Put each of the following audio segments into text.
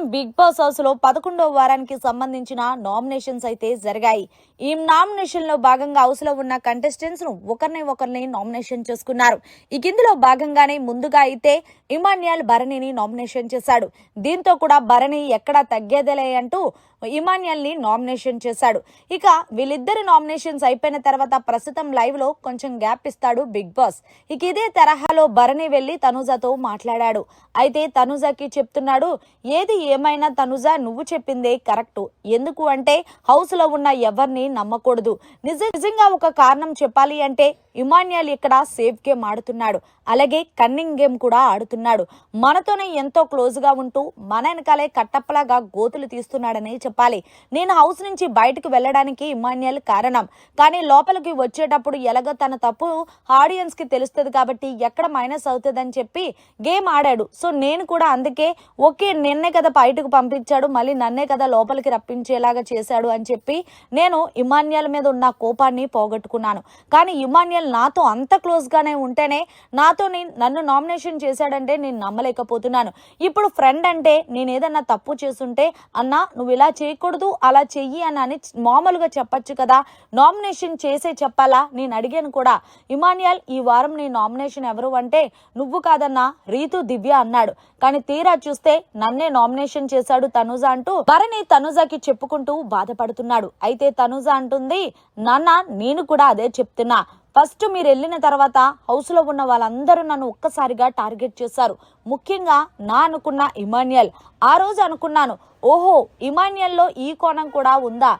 Big boss హౌస్లో పదకొండవ వారానికి సంబంధించిన నామినేషన్స్ అయితే జరిగాయి. ఈ నామినేషన్లో భాగంగా హౌస్లో ఉన్న కంటెస్టెంట్స్ను ఒకరిని ఒకరిని నామినేషన్ చేసుకున్నారు. ఈ ఇందులో భాగంగానే ముందుగా అయితే ఇమాన్యాల్ భరణిని నామినేషన్ చేశాడు. దీంతో కూడా భరణి ఎక్కడా తగ్గేదేలే అంటూ ఇమాన్యల్ని నామినేషన్ చేశాడు. ఇక వీళ్ళిద్దరి నామినేషన్స్ అయిపోయిన తర్వాత ప్రస్తుతం లైవ్లో కొంచెం గ్యాప్ ఇస్తాడు బిగ్ బాస్. ఇక ఇదే తరహాలో భరణి వెళ్ళి తనుజతో మాట్లాడాడు. అయితే తనుజకి చెప్తున్నాడు ఏది ఏమైనా తనుజ నువ్వు చెప్పిందే కరెక్ట్. ఎందుకు అంటే హౌస్లో ఉన్న ఎవరిని నమ్మకూడదు. నిజ నిజంగా ఒక కారణం చెప్పాలి అంటే ఇమాన్యాల్ ఇక్కడ సేఫ్ గేమ్ ఆడుతున్నాడు. అలాగే కన్నింగ్ గేమ్ కూడా ఆడుతున్నాడు. మనతోనే ఎంతో క్లోజ్గా ఉంటూ మన వెనకాలే కట్టప్పలాగా గోతులు తీస్తున్నాడని చెప్పాలి. నేను హౌస్ నుంచి బయటకు వెళ్ళడానికి ఇమాన్యాల్ కారణం. కానీ లోపలికి వచ్చేటప్పుడు ఎలాగో తన తప్పు ఆడియన్స్కి తెలుస్తుంది కాబట్టి ఎక్కడ మైనస్ అవుతుందని చెప్పి గేమ్ ఆడాడు. సో నేను కూడా అందుకే ఓకే నిన్నే కదా బయటకు పంపించాడు మళ్ళీ నన్నే కదా లోపలికి రప్పించేలాగా చేశాడు అని చెప్పి నేను ఇమాన్యాల్ మీద ఉన్న కోపాన్ని పోగొట్టుకున్నాను. కానీ అసలు నాతో అంత క్లోజ్గానే ఉంటేనే నాతో నన్ను నామినేషన్ చేశాడంటే నేను నమ్మలేకపోతున్నాను. ఇప్పుడు ఫ్రెండ్ అంటే నేను ఏదన్నా తప్పు చేస్తుంటే అన్నా నువ్వు ఇలా చేయకూడదు అలా చెయ్యి అని అని మామూలుగా చెప్పొచ్చు కదా. నామినేషన్ చేసే చెప్పాలా? నేను అడిగాను కూడా. ఇమాన్యాల్ ఈ వారం నీ నామినేషన్ ఎవరు అంటే నువ్వు కాదన్నా రీతు దివ్య అన్నాడు. కానీ తీరా చూస్తే నన్నే నామినేషన్ చేశాడు తనుజ అంటూ భరణి తనుజకి చెప్పుకుంటూ బాధపడుతున్నాడు. అయితే తనుజ అంటుంది నాన్న నేను కూడా అదే చెప్తున్నా. ఫస్ట్ మీరు వెళ్ళిన తర్వాత హౌస్లో ఉన్న వాళ్ళందరూ నన్ను ఒక్కసారిగా టార్గెట్ చేశారు. ముఖ్యంగా నా అనుకున్న ఇమాన్యుయల్. ఆ రోజు అనుకున్నాను ఓహో ఇమాన్యుయల్లో ఈ కోణం కూడా ఉందా?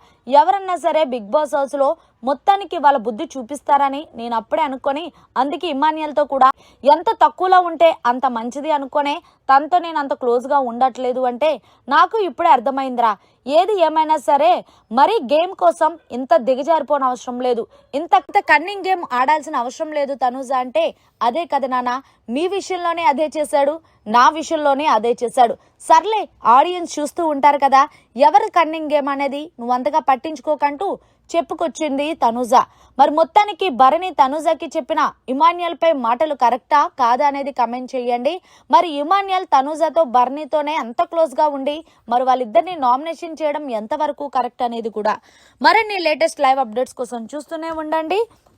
ఎవరన్నా సరే బిగ్ బాస్ హౌస్లో మొత్తానికి వాళ్ళ బుద్ధి చూపిస్తారని నేను అప్పుడే అనుకొని అందుకే ఇమాన్యుయల్తో కూడా ఎంత తక్కువలో ఉంటే అంత మంచిది అనుకోనే తనతో నేను అంత క్లోజ్గా ఉండట్లేదు అంటే నాకు ఇప్పుడే అర్థమైందిరా. ఏది ఏమైనా సరే మరీ గేమ్ కోసం ఇంత దిగజారిపోని అవసరం లేదు. ఇంత ఇంత కన్నింగ్ గేమ్ ఆడాల్సిన అవసరం లేదు తనుజ అంటే అదే కదా నాన్న మీ విషయంలోనే అదే చేశాడు. నా విషయంలోనే అదే చేశాడు. సర్లే ఆడియన్స్ చూస్తూ ఉంటారు కదా ఎవరి కన్నింగ్ గేమ్ అనేది నువ్వు అంతగా పట్టించుకోకంటూ చెప్పుకొచ్చింది తనుజ. మరి మొత్తానికి భరణి తనుజకి చెప్పిన ఇమాన్యల్ పై మాటలు కరెక్టా కాదా అనేది కమెంట్ చేయండి. మరి ఇమాన్యల్ తనుజతో భరణితోనే అంత క్లోజ్గా ఉండి మరి వాళ్ళిద్దరిని నామినేషన్ చేయడం ఎంతవరకు కరెక్ట్ అనేది కూడా. మరిన్ని లేటెస్ట్ లైవ్ అప్డేట్స్ కోసం చూస్తూనే ఉండండి.